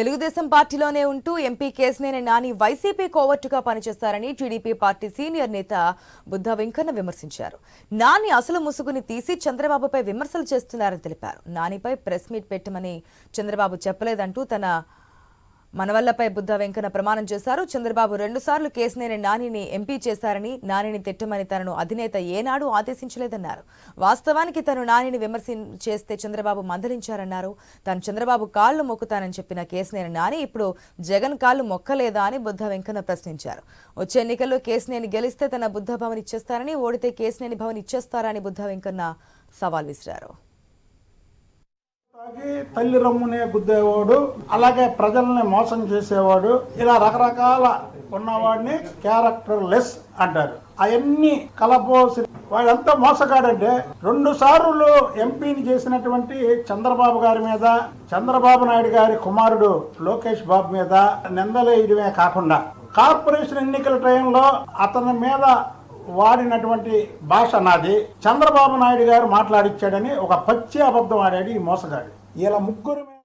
తెలుగుదేశం పార్టీలోనే ఉంటూ MP Kesineni Nani YCP కోవర్టుగా పనిచేస్తారని టీడీపీ పార్టీ సీనియర్ నేత బుద్ధ వెంకన్న విమర్శించారు. నాని అసలు ముసుగుని తీసి చంద్రబాబుపై విమర్శలు చేస్తున్నారని తెలిపారు. నానిపై ప్రెస్ మీట్ పెట్టమని చంద్రబాబు చెప్పలేదంటూ తన మనవల్లపై బుద్ధ వెంకన్న ప్రమాణం చేశారు. చంద్రబాబు రెండుసార్లు కేసినేని నానిని ఎంపీ చేశారని నానిని తిట్టమని తనను అధినేత ఏనాడు ఆదేశించలేదన్నారు. వాస్తవానికి తను నానిని విమర్శ చేస్తే చంద్రబాబు మందలించారన్నారు. తాను చంద్రబాబు కాళ్ళు మొక్కుతానని చెప్పిన కేసినేని నాని ఇప్పుడు జగన్ కాళ్ళు మొక్కలేదా అని బుద్ధ వెంకన్న ప్రశ్నించారు. వచ్చే ఎన్నికల్లో కేసినేని గెలిస్తే తన బుద్ధ భవన్ ఇచ్చేస్తారని ఓడితే కేసినేని భవన్ ఇచ్చేస్తారని బుద్ధ వెంకన్న సవాల్ విసిరారు. తల్లి రమ్మునే గుద్దేవాడు అలాగే ప్రజల్ని మోసం చేసేవాడు ఇలా రకరకాల ఉన్నవాడిని క్యారెక్టర్ లెస్ అంటారు. అవన్నీ కలపోసి వాడంతా మోసగాడంటే రెండు సార్లు ఎంపీని చేసినటువంటి చంద్రబాబు గారి మీద చంద్రబాబు నాయుడు గారి కుమారుడు లోకేష్ బాబు మీద నిందలేయడమే కాకుండా కార్పొరేషన్ ఎన్నికల టైంలో అతని మీద వాడినటువంటి భాష నాది. చంద్రబాబు నాయుడు గారు మాట్లాడిచ్చాడని ఒక పచ్చి అబద్ధం ఆడాడు ఈ మోసగాడు. ఇలా ముగ్గురు